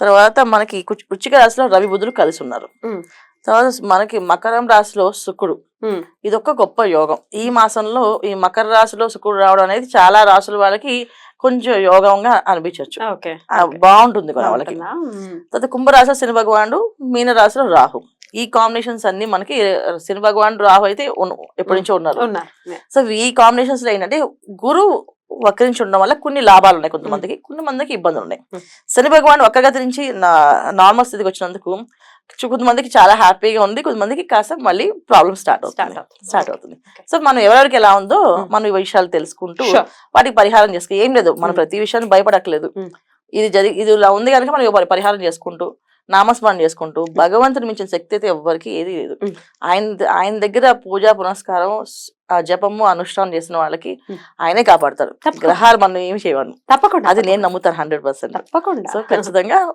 తర్వాత మనకి వృశ్చిక రాశిలో రవి బుధులు కలిసి ఉన్నారు. తర్వాత మనకి మకరం రాశిలో శుక్రుడు. ఒక గొప్ప యోగం. ఈ మాసంలో ఈ మకర రాశిలో శుక్రుడు రావడం అనేది చాలా రాశుల వాళ్ళకి కొంచెం యోగంగా అనిపించవచ్చు బాగుంటుంది కూడా వాళ్ళకి. తర్వాత కుంభరాశిలో శని భగవానుడు మీన రాశిలో రాహు. ఈ కాంబినేషన్స్ అన్ని మనకి శని భగవానుడు రాహు అయితే ఎప్పటి నుంచో ఉన్నారు. ఉన్నారు. సో ఈ కాంబినేషన్స్లో ఏంటంటే గురువు వక్రించి ఉండడం వల్ల కొన్ని లాభాలు ఉన్నాయి కొంతమందికి కొంతమందికి ఇబ్బందులు ఉన్నాయి. శని భగవాన్ వక్రగతి నుంచి నార్మల్ స్థితికి వచ్చినందుకు కొంతమందికి చాలా హ్యాపీగా ఉంది కొంతమందికి కాస్త మళ్ళీ ప్రాబ్లమ్ స్టార్ట్ అవుతుంది స్టార్ట్ అవుతుంది. సో మనం ఎవరెవరికి ఎలా ఉందో. మనం ఈ విషయాలు తెలుసుకుంటూ. వాటికి పరిహారం చేసుకో ఏం లేదు మనం. ప్రతి విషయాన్ని భయపడట్లేదు. ఇది జరిగి ఇది ఇలా ఉంది కనుక మనం పరి- పరిహారం చేసుకుంటూ నామస్మరణ చేసుకుంటూ భగవంతుని మించిన శక్తి అయితే ఎవ్వరికి ఏది లేదు. ఆయన ఆయన దగ్గర పూజా పునస్కారం ఆ జపము అనుష్ఠానం చేసిన వాళ్ళకి. ఆయనే కాపాడతారు. గ్రహాలు మనం ఏమి చేయవను. తప్పకుండా అది నేను నమ్ముతాను హండ్రెడ్ పర్సెంట్. తప్పకుండా. సో ఖచ్చితంగా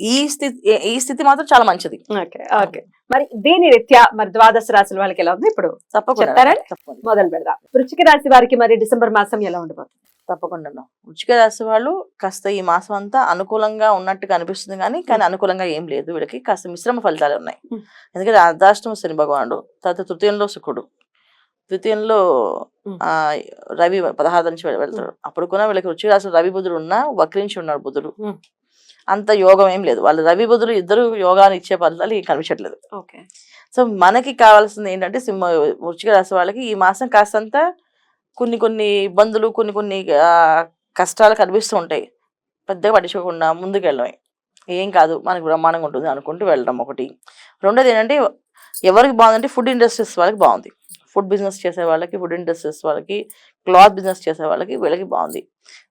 ఈ స్థితి ఈ స్థితి మాత్రం చాలా మంచిది. ఓకే మరి దీని రీత్యా మరి ద్వాదశ రాశుల వాళ్ళకి ఎలా ఉంది? ఇప్పుడు తప్పకుండా మొదలు పెడదాం. వృచ్చిక రాశి వారికి మరి డిసెంబర్ మాసం ఎలా ఉండబోతుంది? తప్పకుండా రుచిక రాశి వాళ్ళు కాస్త ఈ మాసం అంతా అనుకూలంగా ఉన్నట్టుగా అనిపిస్తుంది కానీ కానీ అనుకూలంగా ఏం లేదు. వీళ్ళకి కాస్త మిశ్రమ ఫలితాలు ఉన్నాయి. ఎందుకంటే అర్ధాష్టమ శని భగవానుడు తర్వాత తృతీయంలో శుక్రుడు. ద్వితీయంలో. ఆ రవి పదహారు నుంచి వెళ్- వెళ్తాడు అప్పుడు కూడా వీళ్ళకి రుచి రాశి రవి బుధుడు ఉన్నా వక్రించి ఉన్నాడు బుధుడు. అంత యోగం ఏం లేదు. వాళ్ళు రవి బుధులు ఇద్దరు యోగాన్ని ఇచ్చే ఈ కనిపించట్లేదు. ఓకే. సో మనకి కావాల్సింది ఏంటంటే సింహ వృచ్చిక రాశి వాళ్ళకి ఈ మాసం కాస్తంత కొన్ని కొన్ని ఇబ్బందులు కొన్ని కొన్ని కష్టాలు కనిపిస్తూ ఉంటాయి. పెద్దగా పట్టించుకోకుండా ముందుకు వెళ్ళడమే ఏం కాదు మనకి బ్రహ్మాండంగా ఉంటుంది అనుకుంటూ వెళ్ళడం ఒకటి. రెండోది ఏంటంటే ఎవరికి బాగుందంటే ఫుడ్ ఇండస్ట్రీస్ వాళ్ళకి బాగుంది. ఫుడ్ బిజినెస్ చేసే వాళ్ళకి ఫుడ్ ఇండస్ట్రీస్ వాళ్ళకి క్లాత్ బిజినెస్ చేసే వాళ్ళకి వీళ్ళకి బాగుంది.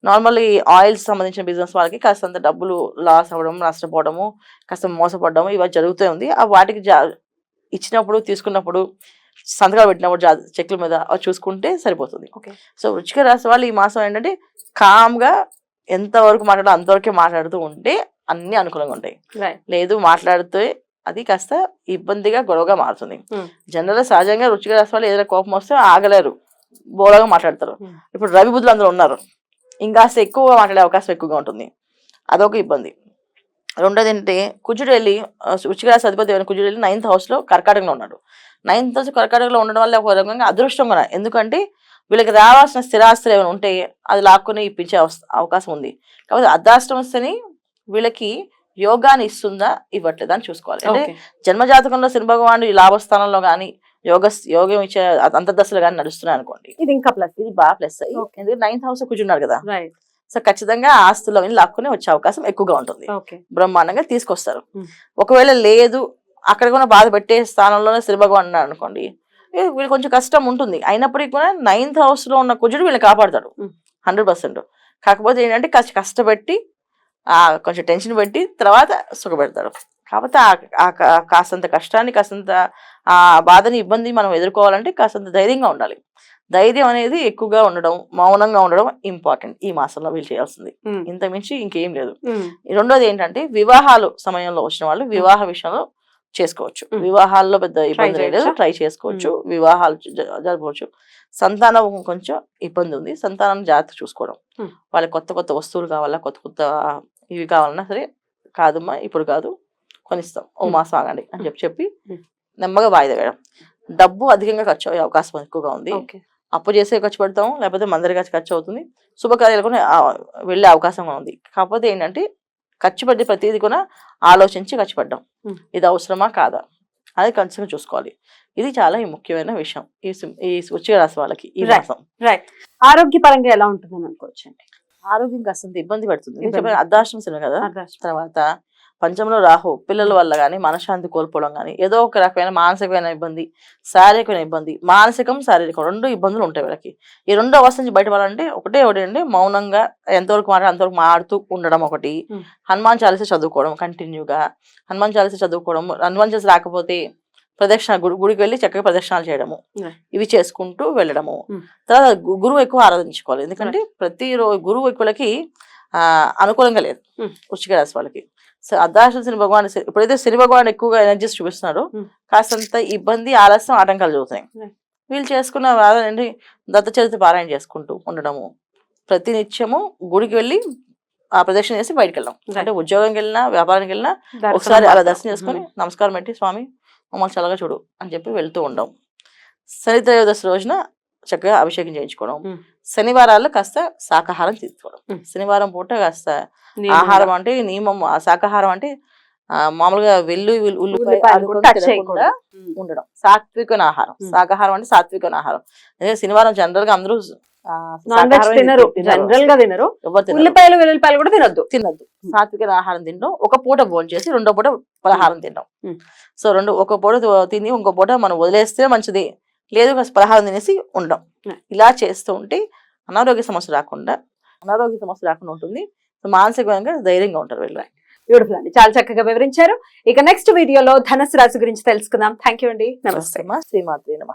నార్మల్ ఈ ఆయిల్స్ సంబంధించిన బిజినెస్ వాళ్ళకి కాస్తంత డబ్బులు లాస్ అవ్వడం నష్టపోవడము కాస్త మోసపడడం ఇవన్నీ జరుగుతూ ఉంది. ఆ వాటికి ఇచ్చినప్పుడు తీసుకున్నప్పుడు సంతకాలు పెట్టినప్పుడు జా చెక్ల మీద అవి చూసుకుంటే సరిపోతుంది. ఓకే. సో వృచ్చిక రాశి వాళ్ళు ఈ మాసం ఏంటంటే కామ్గా ఎంతవరకు మాట్లాడో అంతవరకే మాట్లాడుతూ ఉంటే అన్ని అనుకూలంగా ఉంటాయి. లేదు మాట్లాడితే అది కాస్త ఇబ్బందిగా గొడవగా మారుతుంది. Hmm. జనరల్ సహజంగా రుచిగా రాసి వాళ్ళు ఏదైనా కోపం వస్తే ఆగలేరు. బోలగా మాట్లాడతారు. ఇప్పుడు రవి బుద్ధులు అందరూ ఉన్నారు. ఇంకాస్త ఎక్కువగా మాట్లాడే అవకాశం ఎక్కువగా ఉంటుంది. అదొక ఇబ్బంది. రెండోది ఏంటంటే కుజుడు వెళ్ళి ఆ, వృశ్చిక రాశి అధిపతి కుజుడు వెళ్ళి నైన్త్ హౌస్లో కర్కాటకంలో ఉన్నాడు. నైన్త్ హౌస్ కర్కాటకంలో ఉండడం వల్ల ఒక రకంగా అదృష్టం కూడా. ఎందుకంటే వీళ్ళకి రావాల్సిన స్థిరాస్తులు ఏమైనా ఉంటే అది లాక్కుని ఇప్పించే అవకాశం ఉంది. కాబట్టి అర్ధాష్టం వస్తేనే వీళ్ళకి యోగాన్ని ఇస్తుందా ఇవ్వట్లేదా అని చూసుకోవాలి. అంటే జన్మజాతకంలో శని భగవానుడు ఈ లాభస్థానంలో కానీ యోగ యోగం ఇచ్చే అంతర్దశలు కానీ నడుస్తున్నాయి అనుకోండి. ఇది ఇంకా ప్లస్ ఇది బాగా ప్లస్. ఎందుకంటే నైన్త్ హౌస్ కూర్చున్నాడు కదా. సో ఖచ్చితంగా ఆస్తులు అవన్నీ లాక్కుని వచ్చే అవకాశం ఎక్కువగా ఉంటుంది. బ్రహ్మాండంగా తీసుకొస్తారు. Hmm. ఒకవేళ లేదు అక్కడ కూడా బాధ పెట్టే స్థానంలోనే శని భగవాన్ ఉన్నాడు అనుకోండి వీళ్ళు కొంచెం కష్టం ఉంటుంది. అయినప్పటికీ కూడా నైన్త్ హౌస్లో ఉన్న కుజుడు వీళ్ళని కాపాడతాడు. Hmm. హండ్రెడ్ పర్సెంట్ కాకపోతే ఏంటంటే కష్టపెట్టి ఆ కొంచెం టెన్షన్ పెట్టి తర్వాత సుఖపెడతాడు. కాకపోతే ఆ- ఆ కా- కాస్తంత కష్టాన్ని కాస్తంత ఆ బాధని ఇబ్బంది మనం ఎదుర్కోవాలంటే కాస్తంత ధైర్యంగా ఉండాలి. ధైర్యం అనేది ఎక్కువగా ఉండడం మౌనంగా ఉండడం ఇంపార్టెంట్ ఈ మాసంలో వీళ్ళు చేయాల్సింది. ఇంత మించి ఇంకేం లేదు. రెండోది ఏంటంటే వివాహాలు సమయంలో వచ్చిన వాళ్ళు వివాహ విషయంలో చేసుకోవచ్చు. వివాహాల్లో పెద్ద ఇబ్బంది లేదు? ట్రై చేసుకోవచ్చు. వివాహాలు జరపవచ్చు. సంతానం కొంచెం ఇబ్బంది ఉంది. సంతానం జాగ్రత్త చూసుకోవడం. వాళ్ళకి కొత్త కొత్త వస్తువులు కావాలా కొత్త కొత్త ఇవి కావాలన్నా సరే కాదమ్మా ఇప్పుడు కాదు. కొనిస్తాం. ఓ. మాసం ఆగండి అని చెప్పి చెప్పి. నెమ్మగా వాయిదా వేయడం. డబ్బు అధికంగా ఖర్చు అయ్యే అవకాశం ఎక్కువగా ఉంది. అప్పు చేసే ఖర్చు పెడతాం లేకపోతే మందరి ఖర్చు ఖర్చు అవుతుంది. శుభకార్యాలు కూడా వెళ్ళే అవకాశం ఉంది. కాకపోతే ఏంటంటే ఖర్చు పెట్టి ప్రతిదీ కూడా ఆలోచించి ఖర్చు Hmm. ఇది అవసరమా కాదా? అది ఖచ్చితంగా చూసుకోవాలి. ఇది చాలా ముఖ్యమైన విషయం. ఈ ఈ వృశ్చిక రాశి వాళ్ళకి ఈ. మాసం. రైట్ ఆరోగ్యపరంగా ఎలా ఉంటుందని అనుకోవచ్చు అండి ఆరోగ్యం కాస్తంత ఇబ్బంది పెడుతుంది. శని కదా? తర్వాత పంచంలో రాహు పిల్లల వల్ల కానీ మనశ్శాంతి కోల్పోవడం కానీ ఏదో ఒక రకమైన మానసికమైన ఇబ్బంది శారీరకమైన ఇబ్బంది మానసికం శారీరకం రెండు ఇబ్బందులు ఉంటాయి వీళ్ళకి. ఈ రెండు అవస్థ నుంచి బయటపడాలంటే ఒకటే ఒకటి అండి మౌనంగా ఎంతవరకు మాట్లాడి అంతవరకు మాడుతూ ఉండడం ఒకటి. హనుమాన్ చాలీస చదువుకోవడం కంటిన్యూగా. హనుమాన్ చాలీస చదువుకోవడం హనుమాన్ చాలీస రాకపోతే ప్రదక్షిణ గుడి గుడికి వెళ్ళి చక్కగా ప్రదక్షిణాలు చేయడము. ఇవి చేసుకుంటూ వెళ్ళడము. తర్వాత గురువు ఎక్కువ ఆరాధించుకోవాలి. ఎందుకంటే ప్రతి రోజు గురువు ఎక్కువలకి అనుకూలంగా లేదు. వృశ్చిక రాశి వాళ్ళకి సో అర్ధాశ్వ శని భగవాన్ ఎప్పుడైతే శని భగవాన్ ఎక్కువగా ఎనర్జీస్ చూపిస్తున్నాడో. కాస్తంత ఇబ్బంది ఆలస్యం ఆటంకాలు చూస్తున్నాయి Right. వీళ్ళు చేసుకున్న వాదనండి దత్త చరిత్ర పారాయణ చేసుకుంటూ ఉండడము ప్రతి నిత్యము గుడికి వెళ్ళి ఆ ప్రదక్షిణ చేసి బయటకు వెళ్ళాం. అంటే ఉద్యోగంకి వెళ్ళినా వ్యాపారానికి వెళ్ళినా ఒకసారి అలా. దర్శనం చేసుకొని నమస్కారం పెట్టి స్వామి మమ్మల్ని చల్లగా చూడు అని చెప్పి వెళ్తూ ఉండం శని త్రయోదశి రోజున చక్కగా అభిషేకం చేయించుకోవడం. శనివారాల్లో కాస్త శాకాహారం తీసుకోవడం. శనివారం పూట కాస్త. ఆహారం అంటే నియమం ఆ శాకాహారం అంటే మామూలుగా వెల్లు ఉల్లి- ఉల్లిపాయ ఉల్లిపాయలు ఆడుకొని కూడా touch తినకుండా చేయకూడదు. ఉమ్. ఉండడం సాత్వికమైన ఆహారం. శాకాహారం అంటే సాత్వికమైన ఆహారం అదే శనివారం జనరల్గా అందరూ తినరు. జనరల్గా తినరు. ఉల్లిపాయలు వెల్లుల్లిపాయలు కూడా తినొద్దు తినద్దు సాత్విక ఆహారం తినడం ఒక పూట భోజనం చేసి రెండో పూట పలహారం తినడం. సో రెండు ఒక పూట తిని ఇంకో పూట మనం వదిలేస్తే మంచిది లేదు పలహారం తినేసి ఉండడం. ఇలా చేస్తూ ఉంటే అనారోగ్య సమస్య రాకుండా అనారోగ్య సమస్య రాకుండా ఉంటుంది. మానసికంగా ధైర్యంగా ఉంటారు వీళ్ళు. బ్యూటిఫుల్ అండి. చాలా చక్కగా వివరించారు. ఇక నెక్స్ట్ వీడియోలో ధనుసు రాశి గురించి తెలుసుకుందాం. థ్యాంక్ యూ అండి. నమస్తే. నమస్తే. శ్రీమాత్రి నమ.